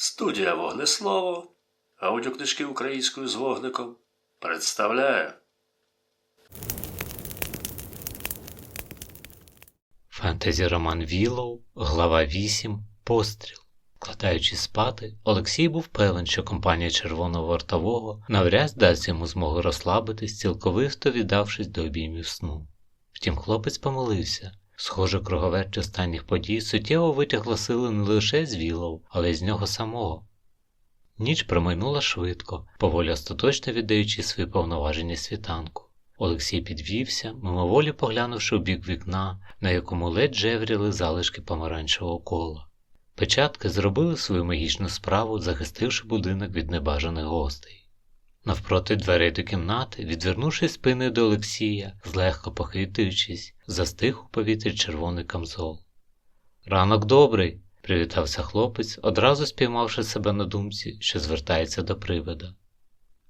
Студія Вогнеслово, аудіокнижки українською з вогником представляє Фентезі роман Вілоу, глава 8. Постріл. Кладаючи спати, Олексій був певен, що компанія червоного вартового навряд дасть йому змогу розслабитись, цілковито віддавшись до обіймів сну. Втім, хлопець помилився. Схоже, круговерть останніх подій суттєво витягла сили не лише з Вілоу, але й з нього самого. Ніч промайнула швидко, поволі остаточно віддаючи свої повноваження світанку. Олексій підвівся, мимоволі поглянувши у бік вікна, на якому ледь жевріли залишки помаранчевого кола. Печатки зробили свою магічну справу, захистивши будинок від небажаних гостей. Навпроти дверей до кімнати, відвернувши спиною до Олексія, злегка похитуючись, застиг у повітрі червоний камзол. Ранок добрий, привітався хлопець, одразу спіймавши себе на думці, що звертається до привида.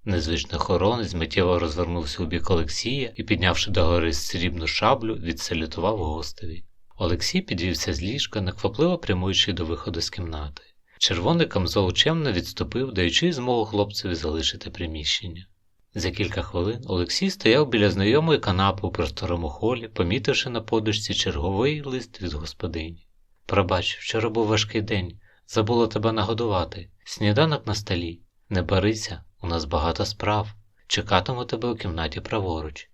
Незвичний охоронець миттєво розвернувся у бік Олексія і, піднявши догори срібну шаблю, відсалютував гостеві. Олексій підвівся з ліжка, неквапливо прямуючи до виходу з кімнати. Червоний камзол чемно відступив, даючи змогу хлопцеві залишити приміщення. За кілька хвилин Олексій стояв біля знайомої канапи у просторому холі, помітивши на подушці черговий лист від господині. Пробач, вчора був важкий день, забула тебе нагодувати. Сніданок на столі. Не барися, у нас багато справ. Чекатиму тебе у кімнаті праворуч.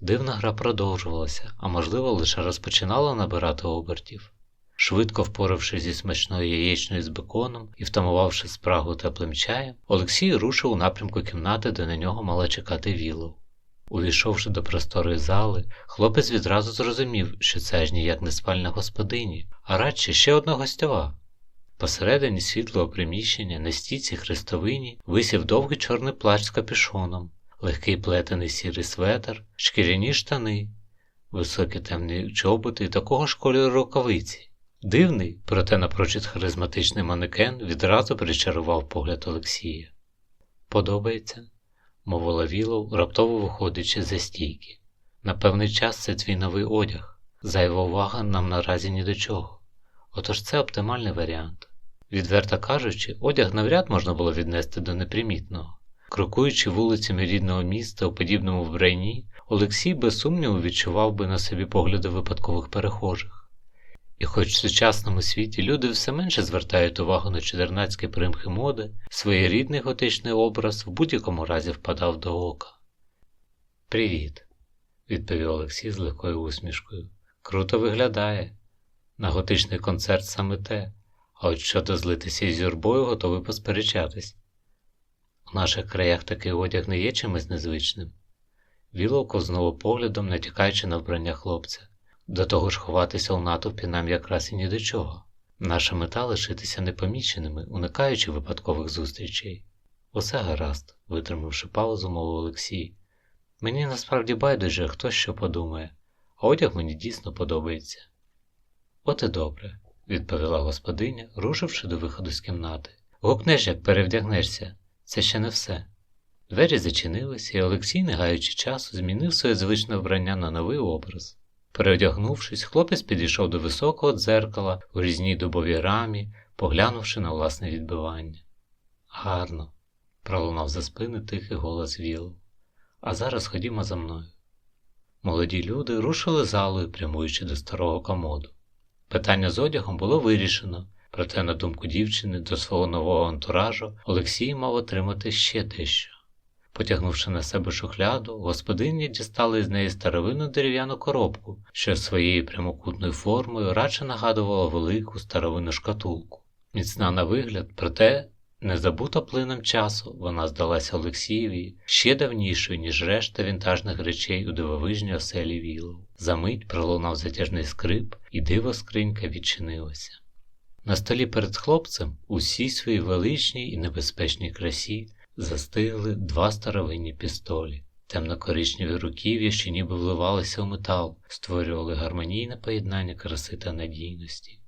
Дивна гра продовжувалася, а можливо, лише розпочинала набирати обертів. Швидко впоравшись зі смачною яєчною з беконом і втамувавши спрагу теплим чаєм, Олексій рушив у напрямку кімнати, де на нього мала чекати Вілов. Увійшовши до просторої зали, хлопець відразу зрозумів, що це ж ніяк не спальня господині, а радше ще одна гостьова. Посередині світлого приміщення на стійці хрестовині висів довгий чорний плащ з капюшоном, легкий плетений сірий светр, шкіряні штани, високі темні чоботи і такого ж кольору рукавиці. Дивний, проте напрочуд харизматичний манекен відразу причарував погляд Олексія. Подобається, мовила Вілов, раптово виходячи за стійки. На певний час це твій новий одяг. Зайва увага нам наразі ні до чого. Отож це оптимальний варіант. Відверто кажучи, одяг навряд можна було віднести до непримітного. Крокуючи вулицями рідного міста у подібному вбранні, Олексій без сумніву відчував би на собі погляди випадкових перехожих. І хоч в сучасному світі люди все менше звертають увагу на чудернацькі примхи моди, своєрідний готичний образ в будь-якому разі впадав до ока. Привіт, відповів Олексій з легкою усмішкою. Круто виглядає. На готичний концерт саме те, а от щодо злитися із юрбою, готовий посперечатись. У наших краях такий одяг не є чимось незвичним. Вілов ковзнув поглядом, натякаючи на вбрання хлопця. До того ж ховатися у натовпі нам якраз і ні до чого. Наша мета лишитися непоміченими, уникаючи випадкових зустрічей. Усе гаразд, витримавши паузу, мовив Олексій. Мені насправді байдуже, хто що подумає, а одяг мені дійсно подобається. От і добре, відповіла господиня, рушивши до виходу з кімнати. Гукнеш, як перевдягнешся, це ще не все. Двері зачинилися, і Олексій, не гаючи часу, змінив своє звичне вбрання на новий образ. Переодягнувшись, хлопець підійшов до високого дзеркала у різній дубовій рамі, поглянувши на власне відбивання. Гарно, пролунав за спини тихий голос Вілу. А зараз ходімо за мною. Молоді люди рушили залою, прямуючи до старого комоду. Питання з одягом було вирішено, проте, на думку дівчини, до свого нового антуражу Олексій мав отримати ще дещо. Потягнувши на себе шухляду, господині дістали з неї старовинну дерев'яну коробку, що своєю прямокутною формою радше нагадувала велику старовинну шкатулку. Міцна на вигляд, проте не забута плином часу, вона здалася Олексієві ще давнішою, ніж решта вінтажних речей у дивовижній оселі Вілов. Замить пролунав затяжний скрип, і диво скринька відчинилася. На столі перед хлопцем усій своїй величній і небезпечній красі застигли два старовинні пістолі. Темно-коричневі руків'я, що ніби вливалися у метал, створювали гармонійне поєднання краси та надійності,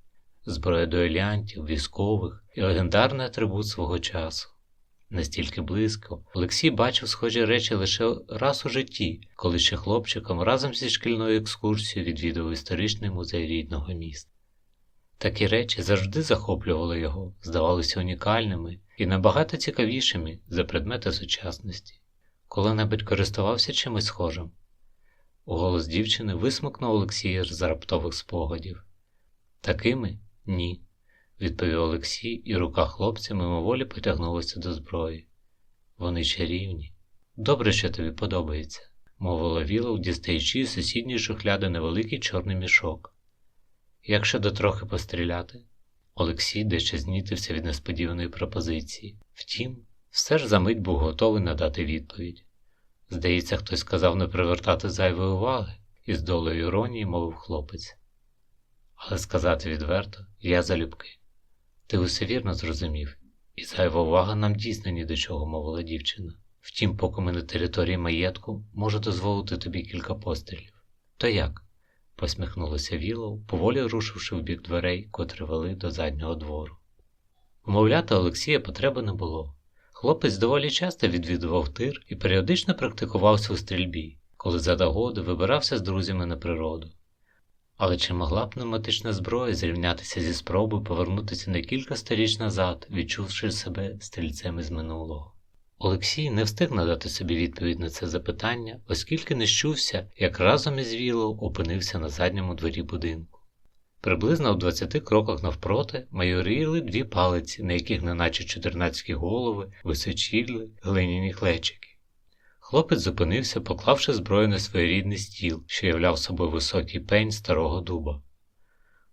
зброя дуелянтів, військових і легендарний атрибут свого часу. Настільки близько Олексій бачив схожі речі лише раз у житті, коли ще хлопчиком разом зі шкільною екскурсією відвідав історичний музей рідного міста. Такі речі завжди захоплювали його, здавалися унікальними і набагато цікавішими за предмети сучасності. Коли-небудь користувався чимось схожим. У голос дівчини висмикнув Олексій з раптових спогадів. Такими ні, відповів Олексій, і рука хлопця мимоволі потягнулася до зброї. Вони чарівні. Добре, що тобі подобається, мовила Вілоу, дістаючи з сусідньої шухляди невеликий чорний мішок. Як щодо трохи постріляти? Олексій дещо знітився від несподіваної пропозиції. Втім, все ж за мить був готовий надати відповідь. Здається, хтось сказав не привертати зайвої уваги, із долею іронії мовив хлопець. Але сказати відверто, я залюбки. Ти усе вірно зрозумів, і зайва увага нам дійсно ні до чого мовила дівчина. Втім, поки ми на території маєтку, можу дозволити тобі кілька пострілів. То як? Посміхнулася Вілоу, поволі рушивши в бік дверей, котрі вели до заднього двору. Умовляти Олексія потреби не було. Хлопець доволі часто відвідував тир і періодично практикувався у стрільбі, коли за догоди вибирався з друзями на природу. Але чи могла пневматична зброя зрівнятися зі спробою повернутися на кілька сторіч назад, відчувши себе стрільцем із минулого? Олексій не встиг надати собі відповідь на це запитання, оскільки не щувся, як разом із Вілоу опинився на задньому дворі будинку. Приблизно в 20 кроках навпроти майоріли дві палиці, на яких, неначе чотирнацькі голови, височіли глиняні хлечики. Хлопець зупинився, поклавши зброю на своєрідний стіл, що являв собою високий пень старого дуба.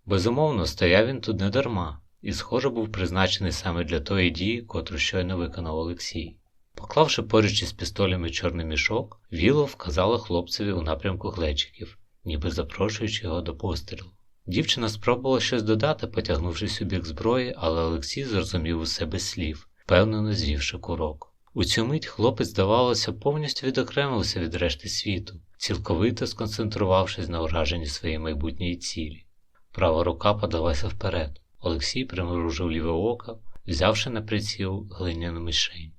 Безумовно, стояв він тут недарма, і, схоже, був призначений саме для тої дії, котру щойно виконав Олексій. Поклавши поруч із пістолями чорний мішок, Віло вказала хлопцеві у напрямку глечиків, ніби запрошуючи його до пострілу. Дівчина спробувала щось додати, потягнувшись у бік зброї, але Олексій зрозумів усе без слів, впевнено звівши курок. У цю мить хлопець, здавалося, повністю відокремився від решти світу, цілковито сконцентрувавшись на ураженні своєї майбутньої цілі. Права рука подалася вперед. Олексій примружив ліве око, взявши на приціл глиняну мішень.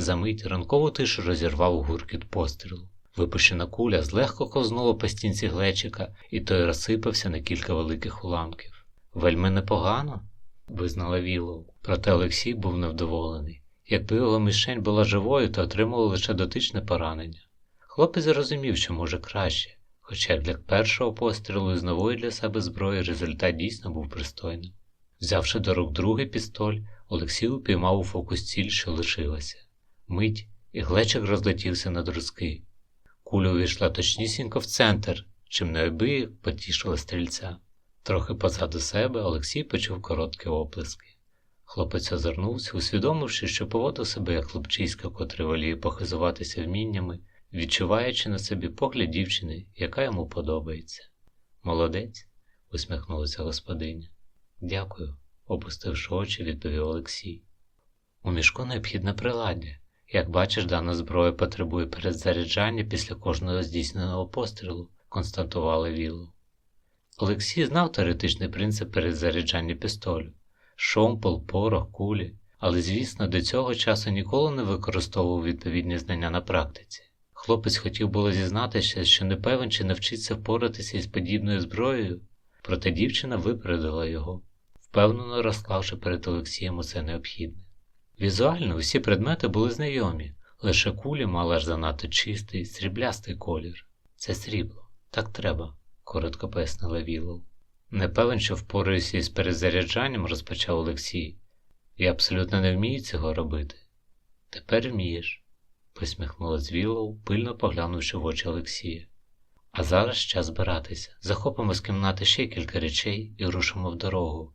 Замить ранкову тишу розірвав гуркіт пострілу. Випущена куля злегко ковзнула по стінці глечика, і той розсипався на кілька великих уламків. Вельми непогано, визнала Вілоу. Проте Олексій був невдоволений. Якби його мішень була живою, то отримував лише дотичне поранення. Хлопець зрозумів, що може краще, хоча для першого пострілу з нової для себе зброї результат дійсно був пристойним. Взявши до рук другий пістоль, Олексій упіймав у фокус ціль, що лишилася. Мить, і глечик розлетівся на друзки. Куля увійшла точнісінько в центр, чим неабияк потішила стрільця. Трохи позаду себе Олексій почув короткі оплески. Хлопець озирнувся, усвідомивши, що поводив себе як хлопчиська, котрий воліє похизуватися вміннями, відчуваючи на собі погляд дівчини, яка йому подобається. Молодець, усміхнулася господиня. Дякую, опустивши очі, відповів Олексій. У мішку необхідне приладдя. Як бачиш, дана зброя потребує перезаряджання після кожного здійсненого пострілу, констатували Віллу. Олексій знав теоретичний принцип перезаряджання пістолю шомпол, порох, кулі, але, звісно, до цього часу ніколи не використовував відповідні знання на практиці. Хлопець хотів було зізнатися, що не певен, чи навчиться впоратися із подібною зброєю, проте дівчина випередила його, впевнено розклавши перед Олексієм усе необхідне. Візуально усі предмети були знайомі, лише кулі мали аж занадто чистий, сріблястий колір. Це срібло, так треба, коротко пояснила Вілоу. Не певен, що впораюся із перезаряджанням, розпочав Олексій. Я абсолютно не вмію цього робити. Тепер вмієш, посміхнулась Вілоу, пильно поглянувши в очі Олексія. А зараз час збиратися. Захопимо з кімнати ще кілька речей і рушимо в дорогу.